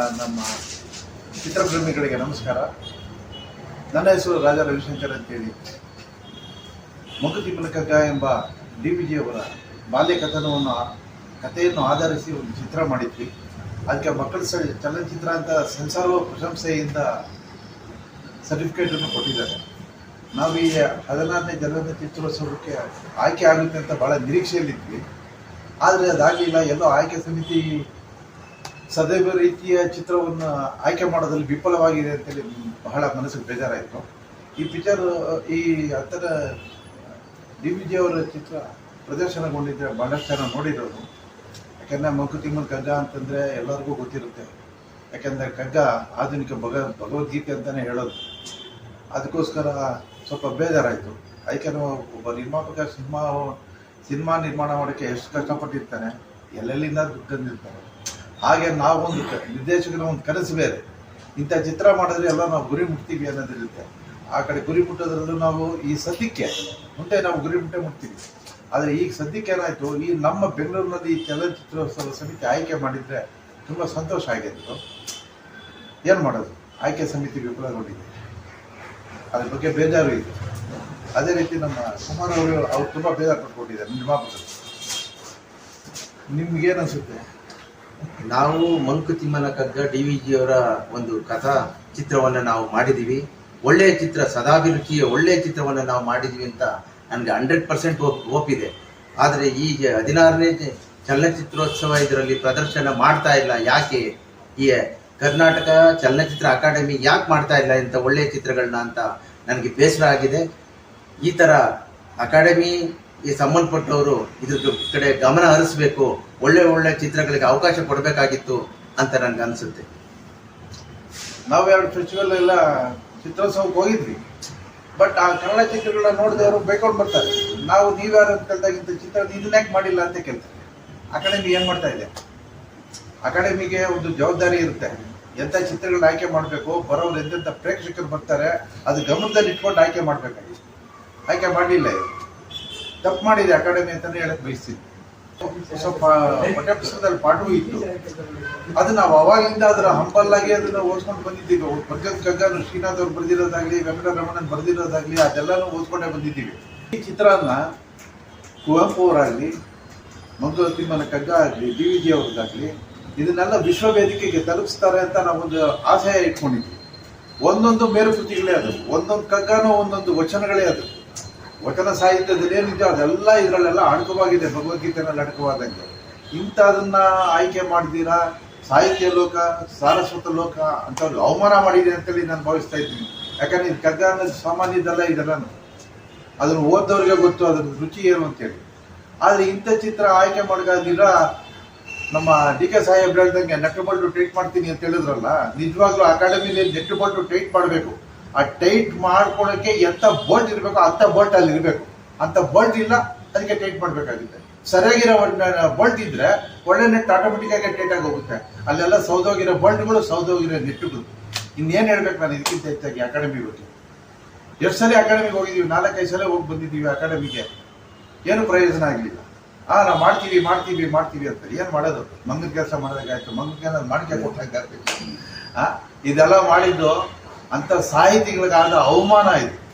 ನಮ್ಮ ಚಿತ್ರಪ್ರೇಮಿಗಳಿಗೆ ನಮಸ್ಕಾರ. ನನ್ನ ಹೆಸರು ರಾಜಾ ರವಿಶಂಕರ್ ಅಂತೇಳಿ. ಮಂಕುತಿಮ್ಮನ ಕಗ್ಗ ಎಂಬ ಡಿ ವಿ ಜಿಯವರ ಬಾಲ್ಯ ಕಥನವನ್ನು ಕಥೆಯನ್ನು ಆಧರಿಸಿ ಒಂದು ಚಿತ್ರ ಮಾಡಿದ್ವಿ. ಅದಕ್ಕೆ ಮಕ್ಕಳ ಚಲನಚಿತ್ರ ಅಂತ ಸೆನ್ಸಾರ್ ಪ್ರಶಂಸೆಯಿಂದ ಸರ್ಟಿಫಿಕೇಟನ್ನು ಕೊಟ್ಟಿದ್ದಾರೆ. ನಾವು ಈ ಹದಿನಾರನೇ ಜನರ ಚಿತ್ರೋತ್ಸವಕ್ಕೆ ಆಯ್ಕೆ ಆಗುತ್ತೆ ಅಂತ ಭಾಳ ನಿರೀಕ್ಷೆಯಲ್ಲಿದ್ವಿ. ಆದರೆ ಅದಾಗಲಿಲ್ಲ, ಎಲ್ಲೋ ಆಯ್ಕೆ ಸಮಿತಿ ಸದೈವ ರೀತಿಯ ಚಿತ್ರವನ್ನು ಆಯ್ಕೆ ಮಾಡೋದ್ರಲ್ಲಿ ವಿಫಲವಾಗಿದೆ ಅಂತೇಳಿ ಬಹಳ ಮನಸ್ಸಿಗೆ ಬೇಜಾರಾಯಿತು. ಈ ಪಿಕ್ಚರ್ ಈ ಹತ್ತರ ಡಿ ವಿ ಜಿ ಅವರ ಚಿತ್ರ ಪ್ರದರ್ಶನಗೊಂಡಿದ್ದರೆ ಬಹಳಷ್ಟು ಜನ ನೋಡಿರೋದು. ಯಾಕೆಂದರೆ ಮಂಕುತಿಮ್ಮನ ಕಗ್ಗ ಅಂತಂದರೆ ಎಲ್ಲರಿಗೂ ಗೊತ್ತಿರುತ್ತೆ. ಯಾಕೆಂದರೆ ಕಗ್ಗ ಆಧುನಿಕ ಭಗ, ಭಗವದ್ಗೀತೆ ಅಂತಲೇ ಹೇಳೋದು. ಅದಕ್ಕೋಸ್ಕರ ಸ್ವಲ್ಪ ಬೇಜಾರಾಯಿತು. ಅದಕ್ಕೆ ಒಬ್ಬ ನಿರ್ಮಾಪಕ ಸಿನಿಮಾ ಸಿನಿಮಾ ನಿರ್ಮಾಣ ಮಾಡೋಕ್ಕೆ ಎಷ್ಟು ಕಷ್ಟಪಟ್ಟಿರ್ತಾನೆ. ಎಲ್ಲೆಲ್ಲಿಂದ ದುಡ್ಡು ತಂದಿರ್ತಾನೆ. ಹಾಗೆ ನಾವೊಂದು ನಿರ್ದೇಶಕನ ಒಂದು ಕನಸು ಬೇರೆ. ಇಂಥ ಚಿತ್ರ ಮಾಡಿದ್ರೆ ಎಲ್ಲ ನಾವು ಗುರಿ ಮುಟ್ತೀವಿ ಅನ್ನೋದಿರುತ್ತೆ ಆ ಕಡೆ ಗುರಿ ಮುಟ್ಟೋದ್ರಲ್ಲೂ ನಾವು ಈ ಸದ್ಯಕ್ಕೆ ಮುಂದೆ ನಾವು ಗುರಿ ಮುಟ್ಟೆ ಮುಟ್ತೀವಿ. ಆದರೆ ಈಗ ಸದ್ಯಕ್ಕೆ ಏನಾಯಿತು, ಈ ನಮ್ಮ ಬೆಂಗಳೂರಿನಲ್ಲಿ ಈ ಚಲನಚಿತ್ರೋತ್ಸವ ಸಮಿತಿ ಆಯ್ಕೆ ಮಾಡಿದರೆ ತುಂಬ ಸಂತೋಷ ಆಗಿತ್ತು. ಏನು ಮಾಡೋದು? ಆಯ್ಕೆ ಸಮಿತಿ ವಿಫಲಗೊಂಡಿದೆ. ಅದ್ರ ಬಗ್ಗೆ ಬೇಜಾರು ಇದೆ. ಅದೇ ರೀತಿ ನಮ್ಮ ಕುಮಾರ್ ಅವರು, ಅವ್ರು ತುಂಬ ಬೇಜಾರು ಪಟ್ಕೊಂಡಿದ್ದಾರೆ ನಿರ್ಮಾಪಕರು ನಿಮ್ಗೇನು ಅನ್ಸುತ್ತೆ? ನಾವು ಮಂಕುತಿಮ್ಮನ ಕಗ್ಗ ಡಿ ವಿ ಜಿಯವರ ಒಂದು ಕಥಾ ಚಿತ್ರವನ್ನು ನಾವು ಮಾಡಿದ್ದೀವಿ ಒಳ್ಳೆಯ ಚಿತ್ರ, ಸದಾಭಿರುಚಿಯ ಒಳ್ಳೆಯ ಚಿತ್ರವನ್ನು ನಾವು ಮಾಡಿದ್ದೀವಿ ಅಂತ ನನಗೆ ಹಂಡ್ರೆಡ್ ಪರ್ಸೆಂಟ್ ಒಪ್ಪಿದೆ. ಆದರೆ ಈ ಹದಿನಾರನೇ ಚಲನಚಿತ್ರೋತ್ಸವ ಇದರಲ್ಲಿ ಪ್ರದರ್ಶನ ಮಾಡ್ತಾ ಇಲ್ಲ. ಯಾಕೆ? ಈ ಕರ್ನಾಟಕ ಚಲನಚಿತ್ರ ಅಕಾಡೆಮಿ ಯಾಕೆ ಮಾಡ್ತಾ ಇಲ್ಲ ಇಂಥ ಒಳ್ಳೆಯ ಚಿತ್ರಗಳನ್ನ ಅಂತ ನನಗೆ ಬೇಸರ ಆಗಿದೆ. ಈ ಥರ ಅಕಾಡೆಮಿ ಈ ಸಂಬಂಧಪಟ್ಟವರು ಇದ್ರ ಕಡೆ ಗಮನ ಹರಿಸ್ಬೇಕು, ಒಳ್ಳೆ ಒಳ್ಳೆ ಚಿತ್ರಗಳಿಗೆ ಅವಕಾಶ ಕೊಡಬೇಕಾಗಿತ್ತು ಅಂತ ನನಗೆ ಅನ್ಸುತ್ತೆ. ನಾವು ಎರಡು ಫೆಸ್ಟಿವಲ್ ಎಲ್ಲ ಚಿತ್ರೋತ್ಸವಕ್ಕೆ ಹೋಗಿದ್ವಿ. ಬಟ್ ಆ ಕನ್ನಡ ಚಿತ್ರಗಳನ್ನ ನೋಡಿದವರು ಬೈಕೊಂಡು ಬರ್ತಾರೆ. ನಾವು ನೀವ್ಯಾರು ಅಂತ ಕೇಳ್ದಾಗಿಂತ ಚಿತ್ರ ಯಾಕೆ ಮಾಡಿಲ್ಲ ಅಂತ ಕೇಳ್ತಾರೆ. ಅಕಾಡೆಮಿ ಏನು ಮಾಡ್ತಾ ಇದೆ? ಅಕಾಡೆಮಿಗೆ ಒಂದು ಜವಾಬ್ದಾರಿ ಇರುತ್ತೆ. ಎಂಥ ಚಿತ್ರಗಳನ್ನ ಆಯ್ಕೆ ಮಾಡಬೇಕು ಬರೋರು ಎಂತೆಂಥ ಪ್ರೇಕ್ಷಕರು ಬರ್ತಾರೆ, ಅದು ಗಮನದಲ್ಲಿ ಇಟ್ಕೊಂಡು ಆಯ್ಕೆ ಮಾಡಬೇಕಾಗಿತ್ತು. ಆಯ್ಕೆ ಮಾಡಲಿಲ್ಲ ತಪ್ಪು ಮಾಡಿದೆ ಅಕಾಡೆಮಿ ಅಂತಲೇ ಹೇಳಕ್ ಬಯಸ್ತೀನಿ. ಸ್ವಲ್ಪ ಪಠ್ಯಪುಸ್ತಕದಲ್ಲಿ ಪಾಠವೂ ಇತ್ತು. ಅದು ನಾವು ಅವಾಗಿಂದ ಅದರ ಹಂಬಲ್ ಆಗಿ ಅದನ್ನ ಓದ್ಕೊಂಡು ಬಂದಿದ್ದೀವಿ. ಭಗತ್ ಗಂಗಾನು ಶ್ರೀನಾಥ್ ಅವ್ರು ಬರೆದಿರೋದಾಗ್ಲಿ, ವೆಂಕಟರಮಣನ್ ಬರೆದಿರೋದಾಗ್ಲಿ, ಅದೆಲ್ಲಾನು ಓದ್ಕೊಂಡೇ ಬಂದಿದ್ದೀವಿ. ಈ ಚಿತ್ರಾನ್ನ ಕುವೆಂಪು ಅವರಾಗ್ಲಿ ಮಂಗಳ ತಿಮ್ಮನ ಕಗ್ಗ ಆಗಲಿ, ಡಿ ವಿ ಜಿ ಅವ್ರದ್ದಾಗ್ಲಿ, ಇದನ್ನೆಲ್ಲ ವಿಶ್ವ ವೇದಿಕೆಗೆ ತಲುಪಿಸ್ತಾರೆ ಅಂತ ನಾವೊಂದು ಆಶಯ ಇಟ್ಕೊಂಡಿದ್ವಿ. ಒಂದೊಂದು ಮೇರು ಕೃತಿಗಳೇ ಅದು. ಒಂದೊಂದು ಕಗ್ಗನೂ ಒಂದೊಂದು ವಚನಗಳೇ ಅದು. ವಚನ ಸಾಹಿತ್ಯದಲ್ಲಿ ಏನಿದೆ, ಅದೆಲ್ಲ ಇದರಲ್ಲೆಲ್ಲ ಅಡಕವಾಗಿದೆ ಭಗವದ್ಗೀತೆನಲ್ಲಿ ಅಡಕವಾದಂಗೆ ಇಂಥದನ್ನ ಆಯ್ಕೆ ಮಾಡಿದ್ದೀರಾ ಸಾಹಿತ್ಯ ಲೋಕ, ಸಾರಸ್ವತ ಲೋಕ ಅಂತ ಅವಮಾನ ಮಾಡಿದೆ ಅಂತೇಳಿ ನಾನು ಭಾವಿಸ್ತಾ ಇದ್ದೀನಿ. ಯಾಕಂದ್ರೆ ಇದು ಕಗ್ಗ ಅನ್ನೋದು ಸಾಮಾನ್ಯದಲ್ಲ ಇದೆಲ್ಲ ಅದನ್ನು ಓದ್ದವ್ರಿಗೆ ಗೊತ್ತು ಅದ್ರ ರುಚಿ ಏನು ಅಂತೇಳಿ. ಆದರೆ ಇಂಥ ಚಿತ್ರ ಆಯ್ಕೆ ಮಾಡ್ಕಾದಿರ ನಮ್ಮ ಡಿ ಕೆ ಸಾಹೇಬ್ ಹೇಳ್ದಂಗೆ ನೆಟ್ಟು ಬಲ್ಟು ಟ್ರೀಟ್ ಮಾಡ್ತೀನಿ ಅಂತ ಹೇಳಿದ್ರಲ್ಲ, ನಿಜವಾಗ್ಲೂ ಅಕಾಡೆಮಿಲಿ ನೆಟ್ಟು ಬಲ್ಟು ಟ್ರೀಟ್ ಮಾಡಬೇಕು. ಆ ಟೈಟ್ ಮಾಡ್ಕೊಳಕ್ಕೆ ಎಂತ ಬೋಲ್ಟ್ ಇರಬೇಕು ಅಂತ ಬೋಲ್ಟ್ ಅಲ್ಲಿ ಇರಬೇಕು. ಅಂತ ಬೋಲ್ಟ್ ಇಲ್ಲ, ಅದಕ್ಕೆ ಟೈಟ್ ಮಾಡಬೇಕಾಗುತ್ತೆ. ಸರಿಯಾಗಿರೋ ಬೋಲ್ಟ್ ಇದ್ರೆ ಒಳ್ಳೆ ನೆಟ್ ಆಟೋಮೆಟಿಕ್ ಆಗಿ ಟೈಟ್ ಆಗಿ ಹೋಗುತ್ತೆ ಅಲ್ಲೆಲ್ಲ ಸೌದೋಗಿರೋ ಬೋಲ್ಟ್ಗಳು ಸೌದೋಗಿರೋ ನೆಟ್ಟುಗಳು. ಇನ್ನೇನು ಹೇಳ್ಬೇಕು ನಾನು ಇದಕ್ಕಿಂತ ಹೆಚ್ಚಾಗಿ ಅಕಾಡೆಮಿ ಬಗ್ಗೆ? ಎಷ್ಟು ಸಲ ಅಕಾಡೆಮಿಗೆ ಹೋಗಿದ್ದೀವಿ? ನಾಲ್ಕೈದು ಸಲ ಹೋಗಿ ಬಂದಿದ್ದೀವಿ ಅಕಾಡೆಮಿಗೆ ಏನು ಪ್ರಯೋಜನ ಆಗಲಿಲ್ಲ. ಆ ನಾವು ಮಾಡ್ತೀವಿ ಮಾಡ್ತೀವಿ ಮಾಡ್ತೀವಿ ಅಂತ ಏನು ಮಾಡೋದು? ಮಂಗನ ಕೆಲಸ ಮಾಡೋದಾಗಾಯ್ತು ಮಂಗನ ಕೆಲಸ ಮಾಡ್ಕೆ ಆ, ಇದೆಲ್ಲ ಮಾಡಿದ್ದು ಅಂತ ಸಾಹಿತಿಗಳಿಗಾದ ಅವಮಾನ ಇದು